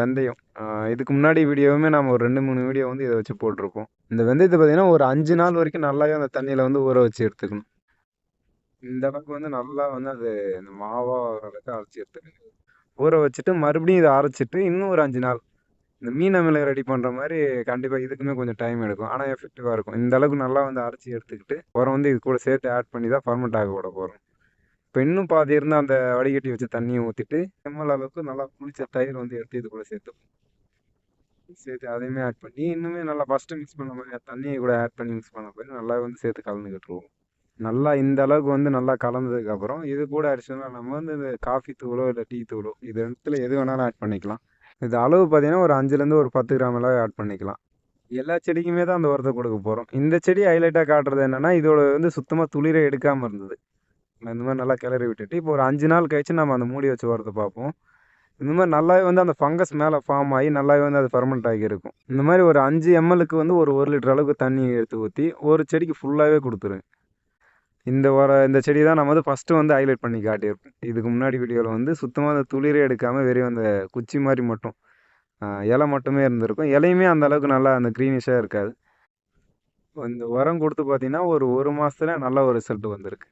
வெந்தயம். இதுக்கு முன்னாடி வீடியோவுமே நம்ம ஒரு ரெண்டு மூணு வீடியோ வந்து இதை வச்சு போட்டிருப்போம். இந்த வெந்தயத்தை பார்த்தீங்கன்னா ஒரு அஞ்சு நாள் வரைக்கும் நல்லாவே அந்த தண்ணியில் வந்து ஊற வச்சு எடுத்துக்கணும். இந்த அளவுக்கு வந்து நல்லா வந்து அது இந்த மாவா அளவுக்கு அரைச்சி எடுத்துக்கணும். ஊற வச்சுட்டு மறுபடியும் இதை அரைச்சிட்டு இன்னும் ஒரு அஞ்சு நாள். இந்த மீன் அமிலை ரெடி பண்ணுற மாதிரி கண்டிப்பாக இதுக்குமே கொஞ்சம் டைம் எடுக்கும். ஆனால் எஃபெக்டிவாக இருக்கும். இந்த அளவுக்கு நல்லா வந்து அரைச்சி எடுத்துக்கிட்டு உரம் வந்து இது கூட சேர்த்து ஆட் பண்ணி தான் ஃபர்மெண்ட் ஆக விட போகிறோம் இப்போ இன்னும் பாதி இருந்து அந்த வடிகட்டி வச்சு தண்ணியை ஊற்றிட்டு எம்எல் அளவுக்கு நல்லா குளிச்ச தயிர் வந்து எடுத்து இது கூட சேர்த்துப்போம் சேர்த்து அதையுமே ஆட் பண்ணி இன்னுமே நல்லா ஃபஸ்ட்டு மிக்ஸ் பண்ண மாதிரி தண்ணியை கூட ஆட் பண்ணி மிக்ஸ் பண்ண போய் நல்லா வந்து சேர்த்து கலந்துக்கிட்டுருவோம் நல்லா இந்த அளவுக்கு வந்து நல்லா கலந்ததுக்கப்புறம் இது கூட அடிச்சோம்னா நம்ம வந்து இந்த காஃபி தூளோ இல்லை டீ தூளோ இது இடத்துல எது வேணாலும் ஆட் பண்ணிக்கலாம். இது அளவு பார்த்தீங்கன்னா ஒரு அஞ்சுலேருந்து ஒரு பத்து கிராம் அளவு ஆட் பண்ணிக்கலாம். எல்லா செடிக்குமே தான் அந்த உரத்தை கொடுக்க போகிறோம் இந்த செடி ஹைலைட்டாக காட்டுறது என்னென்னா இதோட வந்து சுத்தமாக துளிரை எடுக்காமல் இருந்தது. இந்த மாதிரி நல்லா கிளறி விட்டுட்டு இப்போ ஒரு அஞ்சு நாள் கழிச்சு நம்ம அந்த மூடி வச்சு உரத்தை பார்ப்போம். இந்த மாதிரி நல்லாவே வந்து அந்த ஃபங்கஸ் மேலே ஃபார்ம் ஆகி நல்லாவே வந்து அது ஃபர்மெண்ட் ஆகி இருக்கும். இந்த மாதிரி ஒரு அஞ்சு எம்எல்க்கு வந்து ஒரு ஒரு லிட்டர் அளவுக்கு தண்ணி எடுத்து ஊற்றி ஒரு செடிக்கு ஃபுல்லாகவே கொடுத்துரும் இந்த வர இந்த செடி தான் நம்ம வந்து ஃபஸ்ட்டு வந்து ஹைலைட் பண்ணி காட்டியிருப்போம் இதுக்கு முன்னாடி வீடியோவில் வந்து சுத்தமாக அந்த துளிரே எடுக்காமல் வெறும் அந்த குச்சி மாதிரி மட்டும் இலை மட்டுமே இருந்திருக்கும். இலையுமே அந்த அளவுக்கு நல்லா அந்த க்ரீனிஷாக இருக்காது. இந்த உரம் கொடுத்து பார்த்தீங்கன்னா ஒரு ஒரு மாதத்துல நல்ல ஒரு ரிசல்ட் வந்திருக்கு.